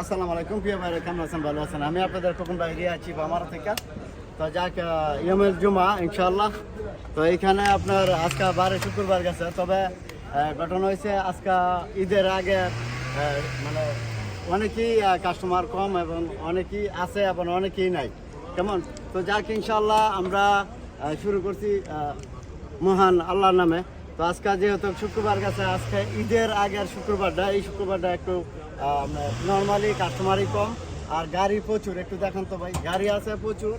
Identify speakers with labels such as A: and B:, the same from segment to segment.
A: আসসালামু আলাইকুম, প্রিয় ভাই কেমন আছেন? ভালো আছেন? আমি আপনাদের কোন ভাই রিয়া আছি বামারা থেকে। তো যাক ইয়মের জুমা ইনশাল্লাহ তো এইখানে আপনার আজকে বারে শুক্রবার গেছে, তবে ঘটনা হয়েছে, আজকে ঈদের আগে মানে অনেকেই কাস্টমার কম এবং অনেকেই আছে এবং অনেকেই নাই। কেমন? তো যাক ইনশাল্লাহ আমরা শুরু করছি মহান আল্লাহর নামে। তো আজকে যেহেতু শুক্রবার গেছে, আজকে ঈদের আগের শুক্রবারটা, এই শুক্রবারটা একটু নর্মালি কাস্টমারই কম আর গাড়ি প্রচুর একটু দেখান তো ভাই গাড়ি আছে প্রচুর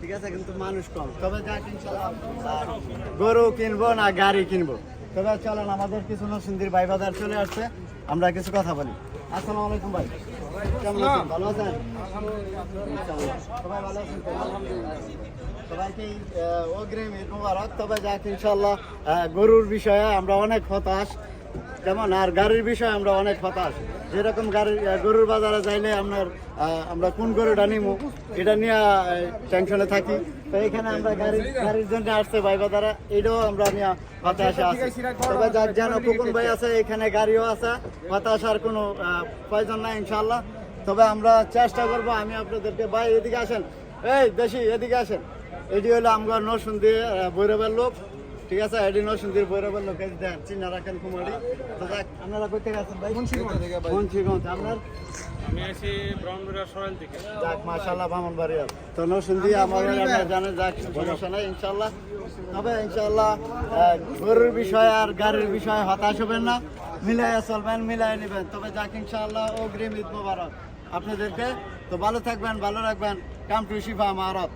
A: ঠিক আছে কিন্তু মানুষ কম। তবে আহ, গরু কিনবো না গাড়ি কিনবো। তবে চলেন আমাদের কিছু নসিন্দির ভাই বাজার চলে আসছে আমরা কিছু কথা বলি। আসসালামু আলাইকুম ভাই। কেমন আছেন? ভালো আছেন? সবাই ভালো আছেন সবাইকে অগ্রিম মুবারক? তবে যাক ইনশাল্লাহ গরুর বিষয়ে আমরা অনেক হতাশ। যেমন আর গাড়ির বিষয়ে আমরা অনেক হতাশ। যেরকম আহ, গরুর বাজারে যাইলে আপনার আমরা কোন গরুটা নিমু এটা নিয়ে টেনশনে থাকি। তো এখানে আমরা গাড়ি গাড়ির জন্য আসছে ভাই বাজারে এটাও আমরা নিয়ে হতাশা আছে। তবে যার যেন কোন ভাই আছে এখানে গাড়িও আছে হতাশার কোনো প্রয়োজন নাই ইনশাল্লাহ তবে আমরা চেষ্টা করব আমি আপনাদেরকে ভাই এদিকে আসেন। এই দেশি এদিকে আসেন। এটি হলো আমার নরসুন্দি বৈরবের লোক। ঠিক আছে এটি নরসুন্দির বৈরবের লোক এই দেন চিনা রাখেন কুমারী। তো দেখ আপনারা কই থেকে আছেন ভাই? মুন্সিগঞ্জ। আপনার?
B: আমি আছি ব্রাউনবাড়িয়া সরাইল থেকে।
A: যাক মাশাআল্লাহ বামন বাড়িয়া তো নরসুন্দি আমার আপনারা জানেন যাক সমস্যা নাই ইনশাআল্লাহ। তবে ইনশাআল্লাহ গরুর বিষয় আর গাড়ির বিষয় হতাশ হবেন না। মিলাইয়া চলবেন মিলাই নেবেন। তবে যাক ইনশাআল্লাহ অগ্রিম ঈদ মোবারক আপনাদেরকে। তো ভালো থাকবেন ভালো রাখবেন। Come to Shifa মারত